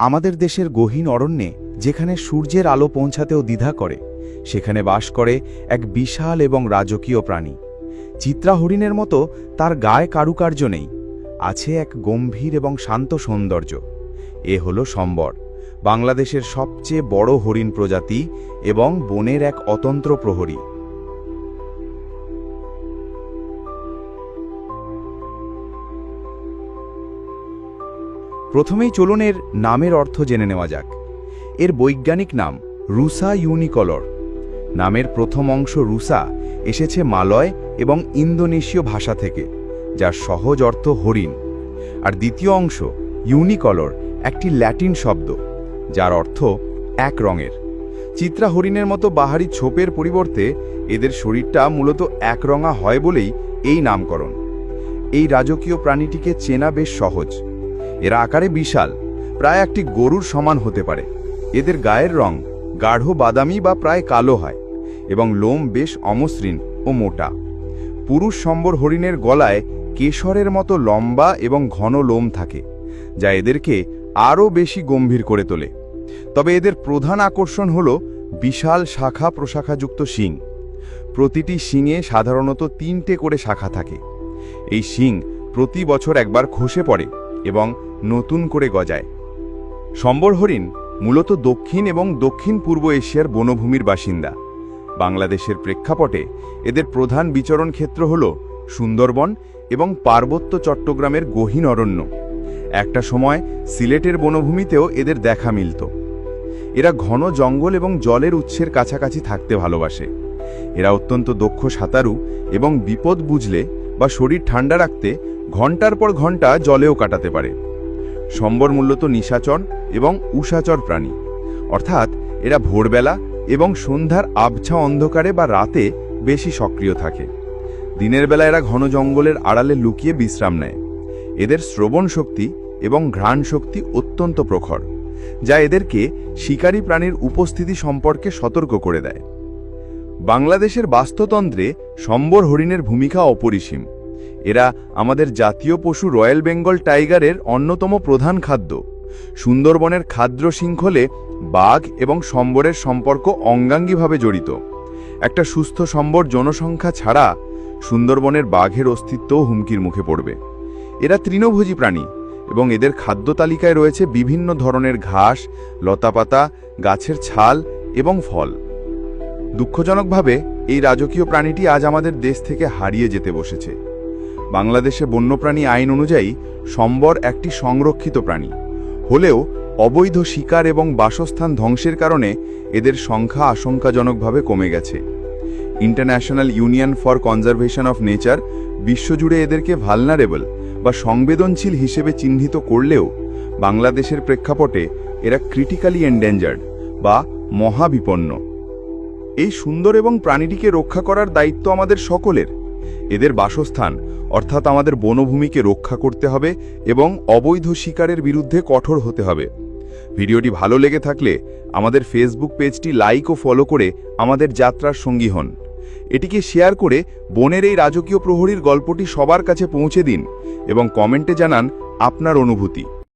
আমাদের দেশের গহীন অরণ্যে, যেখানে সূর্যের আলো পৌঁছাতেও দ্বিধা করে, সেখানে বাস করে এক বিশাল এবং রাজকীয় প্রাণী। চিত্রা হরিণের মতো তার গায়ে কারুকার্য নেই, আছে এক গম্ভীর এবং শান্ত সৌন্দর্য। এ হলো সম্বর, বাংলাদেশের সবচেয়ে বড় হরিণ প্রজাতি এবং বনের এক অতন্ত্র প্রহরী। প্রথমেই চলুন এর নামের অর্থ জেনে নেওয়া যাক। এর বৈজ্ঞানিক নাম রুসা ইউনিকলর। নামের প্রথম অংশ রুসা, এসেছে মালয় এবং ইন্দোনেশীয় ভাষা থেকে, যার সহজ অর্থ হরিণ। আর দ্বিতীয় অংশ, ইউনিকলর, একটি ল্যাটিন শব্দ, যার অর্থ এক রঙের। চিত্রা হরিণের মতো বাহারি ছোপের পরিবর্তে এদের শরীরটা মূলত একরঙা হয় বলেই এই নামকরণ। এই রাজকীয় প্রাণীটিকে চেনা বেশ সহজ। এরা আকারে বিশাল, প্রায় একটি গরুর সমান হতে পারে। এদের গায়ের রং গাঢ় বাদামি বা প্রায় কালো হয় এবং লোম বেশ অমসৃণ ও মোটা। পুরুষ সম্বর হরিণের গলায় কেশরের মতো লম্বা এবং ঘন লোম থাকে, যা এদেরকে আরও বেশি গম্ভীর করে তোলে। তবে এদের প্রধান আকর্ষণ হল বিশাল শাখা প্রশাখাযুক্ত শিং। প্রতিটি শিঙে সাধারণত তিনটে করে শাখা থাকে। এই শিং প্রতি বছর একবার খসে পড়ে এবং নতুন করে গজায়। সম্বর হরিণ মূলত দক্ষিণ এবং দক্ষিণ পূর্ব এশিয়ার বনভূমির বাসিন্দা। বাংলাদেশের প্রেক্ষাপটে এদের প্রধান বিচরণ ক্ষেত্র হল সুন্দরবন এবং পার্বত্য চট্টগ্রামের গহীন অরণ্য। একটা সময় সিলেটের বনভূমিতেও এদের দেখা মিলত। এরা ঘন জঙ্গল এবং জলের উৎসের কাছাকাছি থাকতে ভালোবাসে। এরা অত্যন্ত দক্ষ সাঁতারু এবং বিপদ বুঝলে বা শরীর ঠান্ডা রাখতে ঘণ্টার পর ঘণ্টা জলেও কাটাতে পারে। সম্বর মূলত নিশাচর এবং উষাচর প্রাণী। অর্থাৎ এরা ভোরবেলা এবং সন্ধ্যার আবছা অন্ধকারে বা রাতে বেশি সক্রিয় থাকে। দিনের বেলা এরা ঘন জঙ্গলের আড়ালে লুকিয়ে বিশ্রাম নেয়। এদের শ্রবণ শক্তি এবং ঘ্রাণ শক্তি অত্যন্ত প্রখর, যা এদেরকে শিকারী প্রাণীর উপস্থিতি সম্পর্কে সতর্ক করে দেয়। বাংলাদেশের বাস্তুতন্ত্রে সম্বর হরিণের ভূমিকা অপরিসীম। এরা আমাদের জাতীয় পশু রয়্যাল বেঙ্গল টাইগারের অন্যতম প্রধান খাদ্য। সুন্দরবনের খাদ্য শৃঙ্খলে বাঘ এবং সম্বরের সম্পর্ক অঙ্গাঙ্গিভাবে জড়িত। একটা সুস্থ সম্বর জনসংখ্যা ছাড়া সুন্দরবনের বাঘের অস্তিত্বও হুমকির মুখে পড়বে। এরা তৃণভোজী প্রাণী এবং এদের খাদ্য তালিকায় রয়েছে বিভিন্ন ধরনের ঘাস, লতাপাতা, গাছের ছাল এবং ফল। দুঃখজনকভাবে এই রাজকীয় প্রাণীটি আজ আমাদের দেশ থেকে হারিয়ে যেতে বসেছে। বাংলাদেশে বন্যপ্রাণী আইন অনুযায়ী সম্বর একটি সংরক্ষিত প্রাণী। হলেও অবৈধ শিকার এবং বাসস্থান ধ্বংসের কারণে এদের সংখ্যা আশঙ্কাজনকভাবে কমে গেছে। International Union for Conservation of Nature বিশ্বজুড়ে এদেরকে ভালনারেবল বা সংবেদনশীল হিসেবে চিহ্নিত করলেও বাংলাদেশের প্রেক্ষাপটে এরা ক্রিটিক্যালি এন্ডেঞ্জার্ড বা মহাবিপন্ন। এই সুন্দর এবং প্রাণীটিকে রক্ষা করার দায়িত্ব আমাদের সকলের। এদের বাসস্থান অর্থাৎ আমাদের বনভূমিকে রক্ষা করতে হবে এবং অবৈধ শিকারের বিরুদ্ধে কঠোর হতে হবে। ভিডিওটি ভালো লেগে থাকলে আমাদের ফেসবুক পেজটি লাইক ও ফলো করে আমাদের যাত্রার সঙ্গী হন। এটিকে শেয়ার করে বনের এই রাজকীয় প্রহরীর গল্পটি সবার কাছে পৌঁছে দিন এবং কমেন্টে জানান আপনার অনুভূতি।